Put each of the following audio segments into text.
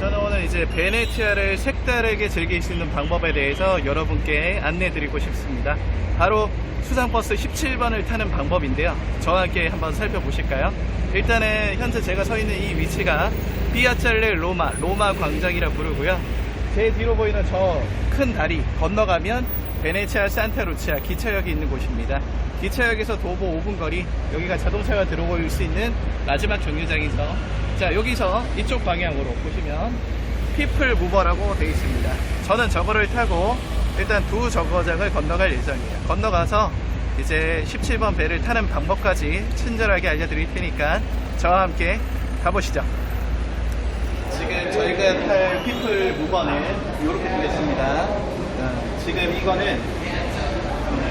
저는 오늘 이제 베네치아를 색다르게 즐길 수 있는 방법에 대해서 여러분께 안내 드리고 싶습니다. 바로 수상버스 17번을 타는 방법인데요. 저와 함께 한번 살펴보실까요? 일단은 현재 제가 서 있는 이 위치가 피아첼레 로마, 로마 광장이라 부르고요. 제 뒤로 보이는 저 큰 다리 건너가면 베네치아 산타루치아 기차역이 있는 곳입니다. 기차역에서 도보 5분 거리, 여기가 자동차가 들어올 수 있는 마지막 정류장이죠. 자, 여기서 이쪽 방향으로 보시면 피플 무버라고 되어 있습니다. 저는 저거를 타고 일단 두 정거장을 건너갈 예정이에요. 건너가서 이제 17번 배를 타는 방법까지 친절하게 알려드릴 테니까 저와 함께 가보시죠. 지금 저희가 탈 피플 무버는 이렇게 되겠습니다. 어, 지금 이거는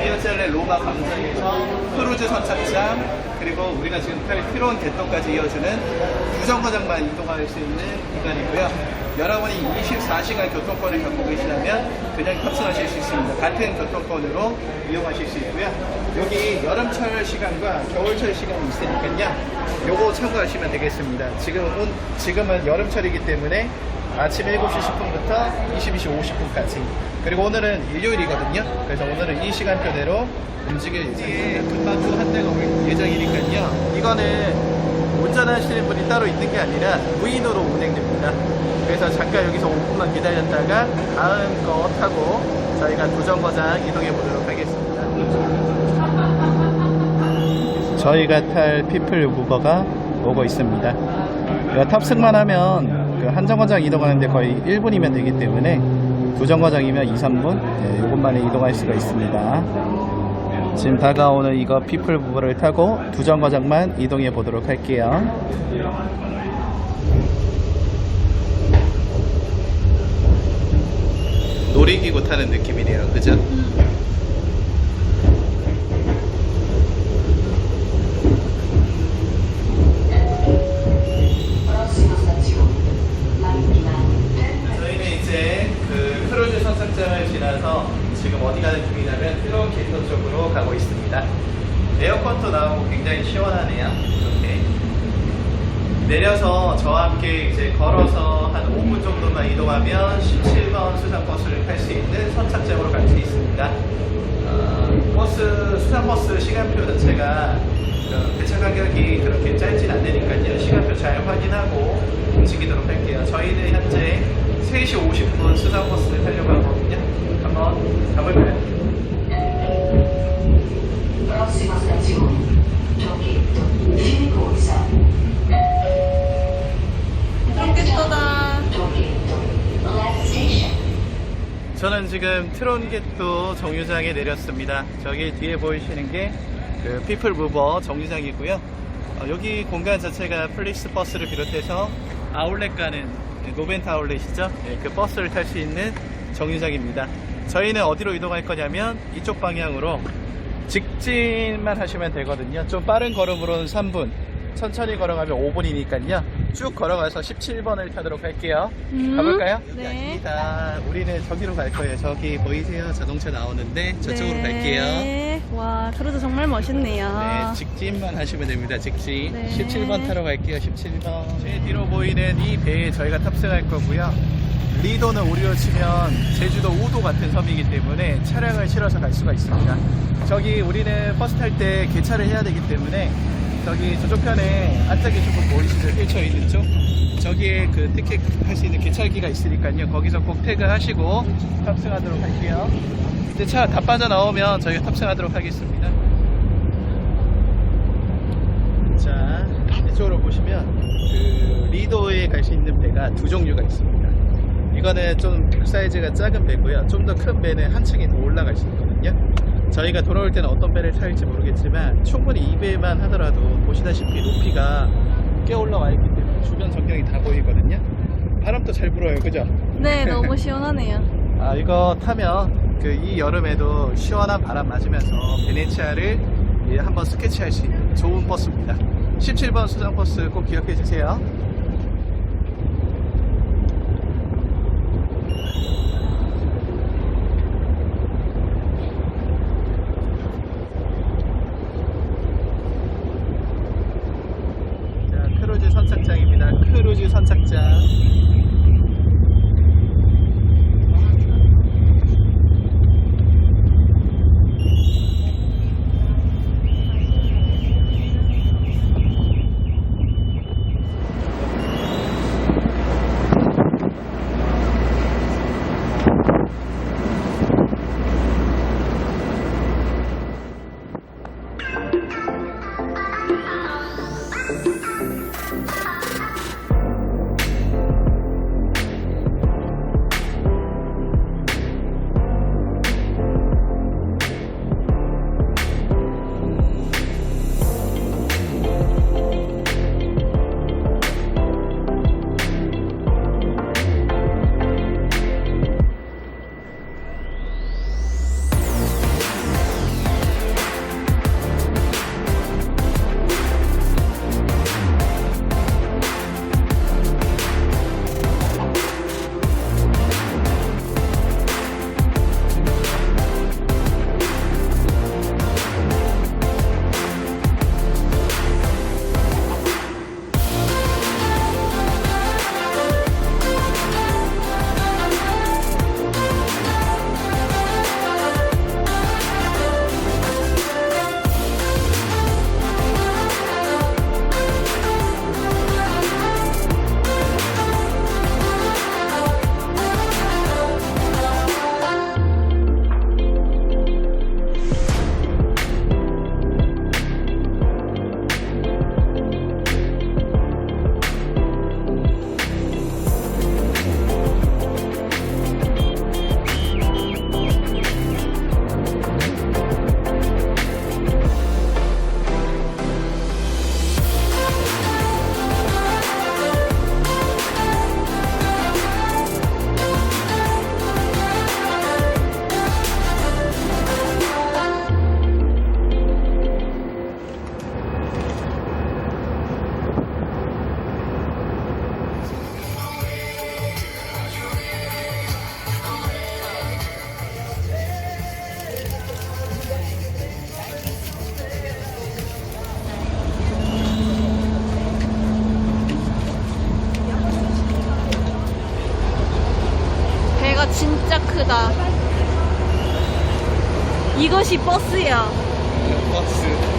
피어첼레 로마 광장에서 크루즈 선착장 그리고 우리가 지금 탈 피론 개통까지 이어주는 구정거장만 이동할 수 있는 구간이고요. 여러분이 24시간 교통권을 갖고 계시다면 그냥 탑승하실 수 있습니다. 같은 교통권으로 이용하실 수 있고요. 여기 여름철 시간과 겨울철 시간이 있으니까요. 요거 참고하시면 되겠습니다. 지금 온, 지금은 여름철이기 때문에 아침 7시 10분부터 22시 50분까지. 그리고 오늘은 일요일이거든요. 그래서 오늘은 이 시간표대로 움직일 예정입니다. 금방 또한 대가 올 예정이니까요. 이거는 운전하시는 분이 따로 있는 게 아니라 무인으로 운행됩니다. 그래서 잠깐 여기서 5분만 기다렸다가 다음 거 타고 저희가 도정거장 이동해 보도록 하겠습니다. 저희가 탈 피플 무버가 오고 있습니다. 이거 탑승만 하면 그 한정거장 이동하는데 거의 1분이면 되기 때문에 두 정거장이면 2, 3분 네, 이것만에 이동할 수가 있습니다. 지금 다가오는 이거 피플 무버를 타고 두 정거장만 이동해 보도록 할게요. 놀이기구 타는 느낌이네요. 그죠? Prossima stazione, Marina 저희는 이제 그 크루즈 지나서 지금 어디 가는 중이냐면 트론 게이터 쪽으로 가고 있습니다. 에어컨도 나오고 굉장히 시원하네요. 이렇게 내려서 저와 함께 이제 걸어서 한 5분 정도만 이동하면 17번 수상버스를 탈 수 있는 선착장으로 갈 수 있습니다. 어, 버스 수상버스 시간표 자체가 어, 배차 간격이 그렇게 짧진 않으니까요. 시간표 잘 확인하고 움직이도록 할게요. 저희는 현재 3시 50분 수상버스를 타려고 하거 똥개떠다. Giochetto, last station. 저는 지금 트론게토 정류장에 내렸습니다. 저기 뒤에 보이시는 게 그 피플 무버 정류장이고요. 어, 여기 공간 자체가 플릭스 버스를 비롯해서 아울렛 가는 노벤트 아울렛이죠. 네, 그 버스를 탈 수 있는 정류장입니다. 저희는 어디로 이동할 거냐면 이쪽 방향으로 직진만 하시면 되거든요. 좀 빠른 걸음으로는 3분, 천천히 걸어가면 5분이니까요. 쭉 걸어가서 17번을 타도록 할게요. 음, 가볼까요? 여기 네. 아닙니다. 우리는 저기로 갈 거예요. 저기 보이세요? 자동차 나오는데 저쪽으로 네. 갈게요. 와, 크루즈 정말 멋있네요. 네, 직진만 하시면 됩니다. 직진. 네. 17번 타러 갈게요. 17번. 제 뒤로 보이는 이 배에 저희가 탑승할 거고요. 리도는 우리로 치면 제주도 우도 같은 섬이기 때문에 차량을 실어서 갈 수가 있습니다. 저기 우리는 버스 탈 때 개차를 해야 되기 때문에 저기 저쪽 편에 안짝에 조금 보이시죠? 휠쳐 있는 쪽. 저기에 그 티켓 할수 있는 개찰기가 있으니까요. 거기서 꼭 태그하시고 탑승하도록 할게요. 이제 차 다 빠져나오면 저희가 탑승하도록 하겠습니다. 자, 이쪽으로 보시면 그 리도에 갈 수 있는 배가 두 종류가 있습니다. 이거는 좀 사이즈가 작은 배고요. 좀 더 큰 배는 한 층이 더 올라갈 수 있거든요. 저희가 돌아올 때는 어떤 배를 탈지 모르겠지만 충분히 이 배만 하더라도 보시다시피 높이가 꽤 올라와 있기 때문에 주변 전경이 다 보이거든요. 바람도 잘 불어요, 그죠? 네, 너무 시원하네요. 아 이거 타면 그 이 여름에도 시원한 바람 맞으면서 베네치아를 예, 한번 스케치할 수 있는 좋은 버스입니다. 17번 수상 버스 꼭 기억해 주세요. 유유선착장. 진짜 크다. 이것이 버스야. 버스.